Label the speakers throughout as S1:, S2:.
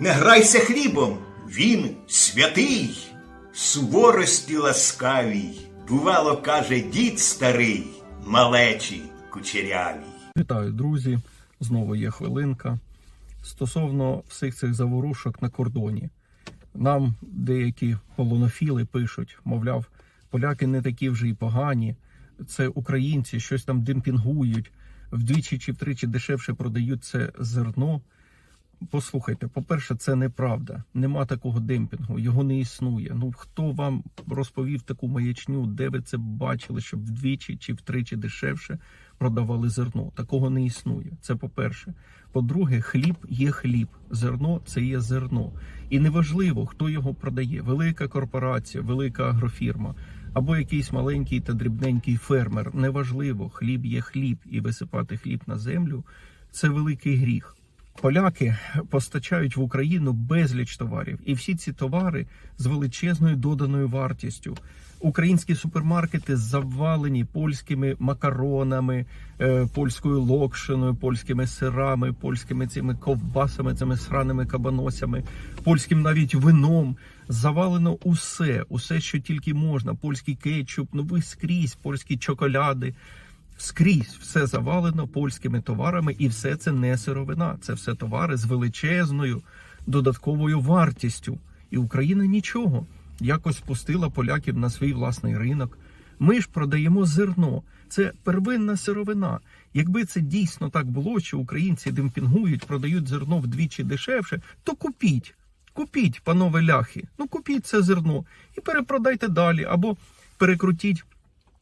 S1: Не грайся хлібом, він святий, суворості ласкавій, бувало, каже дід старий, малечі кучерявій.
S2: Вітаю, друзі! Знову є хвилинка. Стосовно всіх цих заворушок на кордоні. Нам деякі полонофіли пишуть, мовляв, поляки не такі вже й погані. Це українці щось там демпінгують, вдвічі чи втричі дешевше продають це зерно. Послухайте, по-перше, це неправда. Нема такого демпінгу, його не існує. Ну хто вам розповів таку маячню, де ви це бачили, щоб вдвічі чи втричі дешевше продавали зерно? Такого не існує. Це по-перше. По-друге, хліб є хліб, зерно це є зерно. І неважливо, хто його продає: велика корпорація, велика агрофірма або якийсь маленький та дрібненький фермер. Неважливо, хліб є хліб, і висипати хліб на землю це великий гріх. Поляки постачають в Україну безліч товарів, і всі ці товари з величезною доданою вартістю. Українські супермаркети завалені польськими макаронами, е, польською локшиною, польськими сирами, польськими цими ковбасами, цими сраними кабаносями, польським навіть вином. Завалено усе, усе, що тільки можна. Польський кетчуп, ну ви скрізь, польські чоколяди. Скрізь все завалено польськими товарами, і все це не сировина. Це все товари з величезною додатковою вартістю. І Україна нічого якось пустила поляків на свій власний ринок. Ми ж продаємо зерно. Це первинна сировина. Якби це дійсно так було, що українці демпінгують, продають зерно вдвічі дешевше, то купіть. Купіть, панове ляхи. Ну купіть це зерно і перепродайте далі або перекрутіть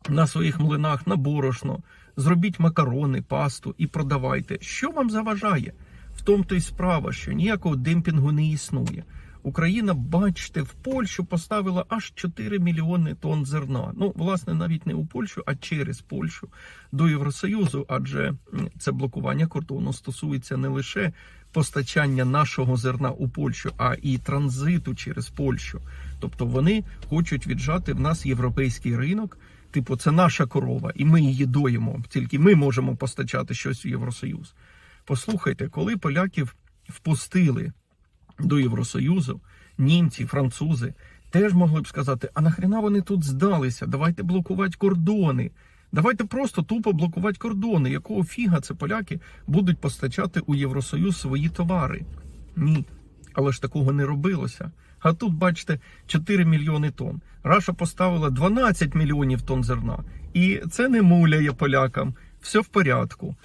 S2: на своїх млинах на борошно, зробіть макарони, пасту і продавайте. Що вам заважає? В тому то й справа, що ніякого демпінгу не існує. Україна, бачите, в Польщу поставила аж 4 мільйони тонн зерна. Ну, власне, навіть не у Польщу, а через Польщу до Євросоюзу, адже це блокування кордону стосується не лише постачання нашого зерна у Польщу, а і транзиту через Польщу. Тобто вони хочуть віджати в нас європейський ринок. Типу, це наша корова, і ми її доїмо. Тільки ми можемо постачати щось в Євросоюз. Послухайте, коли поляків впустили до Євросоюзу, німці, французи теж могли б сказати: а нахрена вони тут здалися? Давайте блокувати кордони. Давайте просто тупо блокувати кордони. Якого фіга це поляки будуть постачати у Євросоюз свої товари? Ні. Але ж такого не робилося. А тут, бачите, 4 мільйони тонн. Раша поставила 12 мільйонів тонн зерна. І це не муляє полякам. Все в порядку.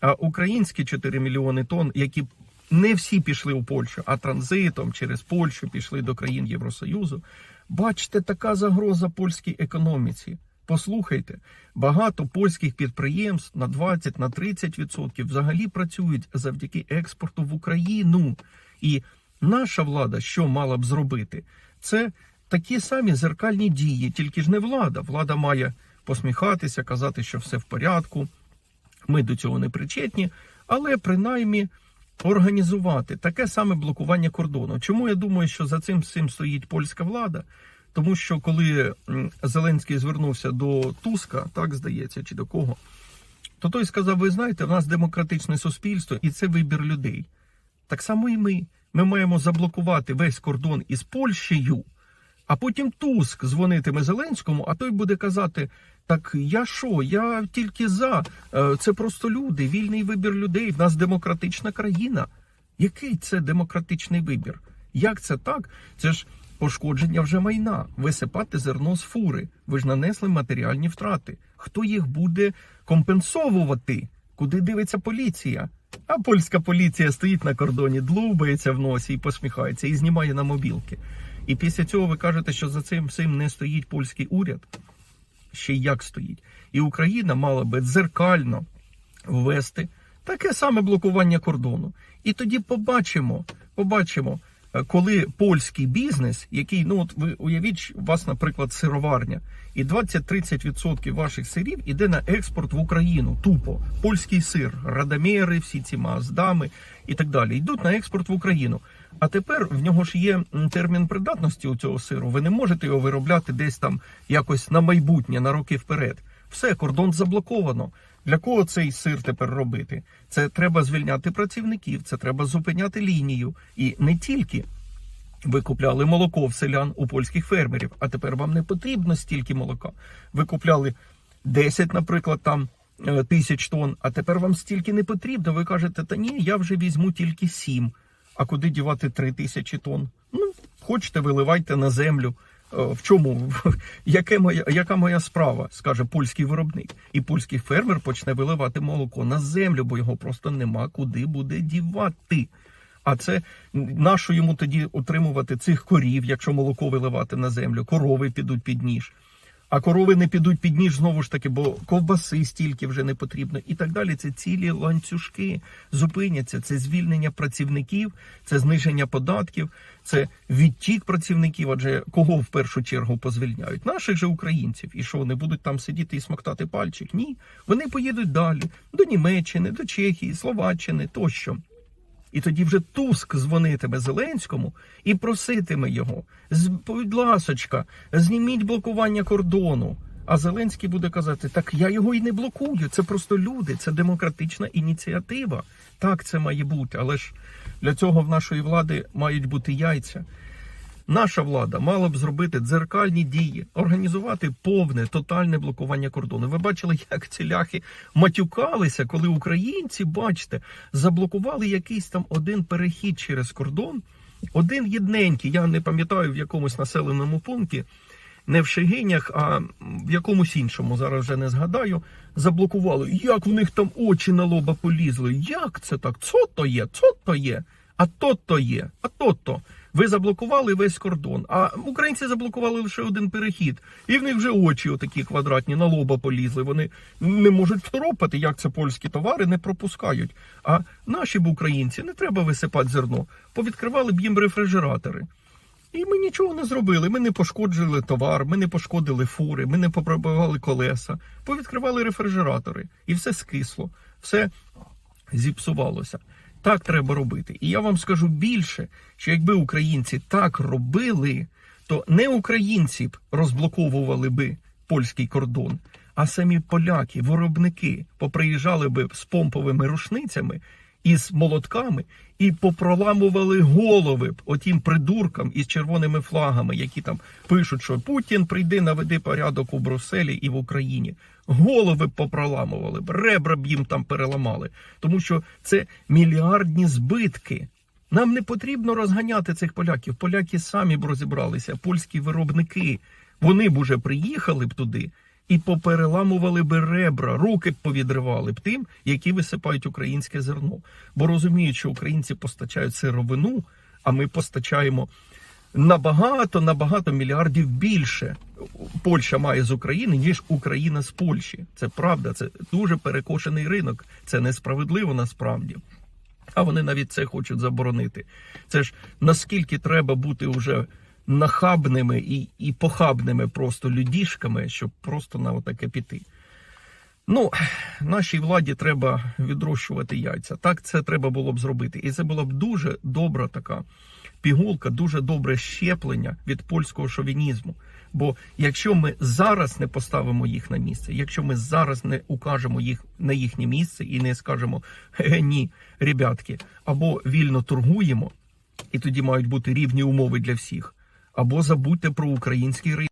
S2: А українські 4 мільйони тонн, які не всі пішли у Польщу, а транзитом через Польщу пішли до країн Євросоюзу. Бачите, така загроза польській економіці. Послухайте, багато польських підприємств на 20 на 30% взагалі працюють завдяки експорту в Україну. І наша влада, що мала б зробити, це такі самі зеркальні дії, тільки ж не влада. Влада має посміхатися, казати, що все в порядку. Ми до цього не причетні, але принаймні організувати таке саме блокування кордону. Чому я думаю, що за цим всім стоїть польська влада? Тому що коли Зеленський звернувся до Туска, так здається, чи до кого, то той сказав: ви знаєте, в нас демократичне суспільство і це вибір людей. Так само і ми. Ми маємо заблокувати весь кордон із Польщею, а потім Туск дзвонитиме Зеленському, а той буде казати: Так я що? Я тільки за. Е, Це просто люди, вільний вибір людей. В нас демократична країна. Який це демократичний вибір? Як це так? Це ж пошкодження вже майна, висипати зерно з фури. Ви ж нанесли матеріальні втрати. Хто їх буде компенсовувати? Куди дивиться поліція? А польська поліція стоїть на кордоні, длубається в носі і посміхається, і знімає на мобілки. І після цього ви кажете, що за цим всім не стоїть польський уряд. Ще як стоїть. І Україна мала би дзеркально ввести таке саме блокування кордону. І тоді побачимо, побачимо, коли польський бізнес, який, ну от ви уявіть, у вас, наприклад, сироварня, і 20-30% ваших сирів іде на експорт в Україну. Тупо польський сир, радомери, всі ці маздами і так далі. Йдуть на експорт в Україну. А тепер в нього ж є термін придатності у цього сиру. Ви не можете його виробляти десь там якось на майбутнє, на роки вперед. Все, кордон заблоковано. Для кого цей сир тепер робити? Це треба звільняти працівників, це треба зупиняти лінію. І не тільки ви купляли молоко в селян у польських фермерів, а тепер вам не потрібно стільки молока. Ви купляли 10, наприклад, там е, тисяч тонн, а тепер вам стільки не потрібно. Ви кажете, та ні, я вже візьму тільки 7. А куди дівати 3 тисячі тонн? Ну, хочете, виливайте на землю. Е, В чому Яке моя, яка моя справа, скаже польський виробник, і польський фермер почне виливати молоко на землю, бо його просто нема куди буде дівати. А це нащо йому тоді отримувати цих корів, якщо молоко виливати на землю? Корови підуть під ніж. А корови не підуть під ніж знову ж таки, бо ковбаси стільки вже не потрібно, і так далі. Це цілі ланцюжки зупиняться. Це звільнення працівників, це зниження податків, це відтік працівників. Адже кого в першу чергу позвільняють? Наших же українців. І що вони будуть там сидіти і смоктати пальчик? Ні, вони поїдуть далі до Німеччини, до Чехії, Словаччини тощо. І тоді вже Туск дзвонитиме Зеленському і проситиме його: «З- будь ласочка, зніміть блокування кордону. А Зеленський буде казати: так я його і не блокую. Це просто люди, це демократична ініціатива. Так це має бути. Але ж для цього в нашої влади мають бути яйця. Наша влада мала б зробити дзеркальні дії, організувати повне тотальне блокування кордону. Ви бачили, як ці ляхи матюкалися, коли українці, бачите, заблокували якийсь там один перехід через кордон, один єдненький. Я не пам'ятаю в якомусь населеному пункті, не в Шегинях, а в якомусь іншому, зараз вже не згадаю. Заблокували. Як в них там очі на лоба полізли? Як це так? Цо то є? Цо то є? А то то є, а то то. Ви заблокували весь кордон, а українці заблокували лише один перехід, і в них вже очі отакі квадратні на лоба полізли. Вони не можуть второпати, як це польські товари не пропускають. А наші б українці не треба висипати зерно, повідкривали б їм рефрижератори. І ми нічого не зробили. Ми не пошкоджили товар, ми не пошкодили фури, ми не попробували колеса, повідкривали рефрижератори, і все скисло, все зіпсувалося. Так треба робити. І я вам скажу більше, що якби українці так робили, то не українці б розблоковували би польський кордон, а самі поляки, виробники, поприїжджали би з помповими рушницями і з молотками і попроламували голови отім придуркам із червоними флагами, які там пишуть, що Путін прийди наведи порядок у Брюсселі і в Україні. Голови попроламували ребра б їм там переламали, тому що це мільярдні збитки. Нам не потрібно розганяти цих поляків. Поляки самі б розібралися, польські виробники. Вони б уже приїхали б туди і попереламували б ребра, руки б повідривали б тим, які висипають українське зерно. Бо розуміють, що українці постачають сировину, а ми постачаємо набагато набагато мільярдів більше. Польща має з України, ніж Україна з Польщі. Це правда, це дуже перекошений ринок. Це несправедливо насправді. А вони навіть це хочуть заборонити. Це ж наскільки треба бути вже нахабними і, і похабними просто людішками, щоб просто на отаке піти. Ну, нашій владі треба відрощувати яйця. Так це треба було б зробити. І це була б дуже добра така пігулка, дуже добре щеплення від польського шовінізму. Бо якщо ми зараз не поставимо їх на місце, якщо ми зараз не укажемо їх на їхнє місце і не скажемо «Е, ні, ребятки, або вільно торгуємо, і тоді мають бути рівні умови для всіх, або забудьте про український.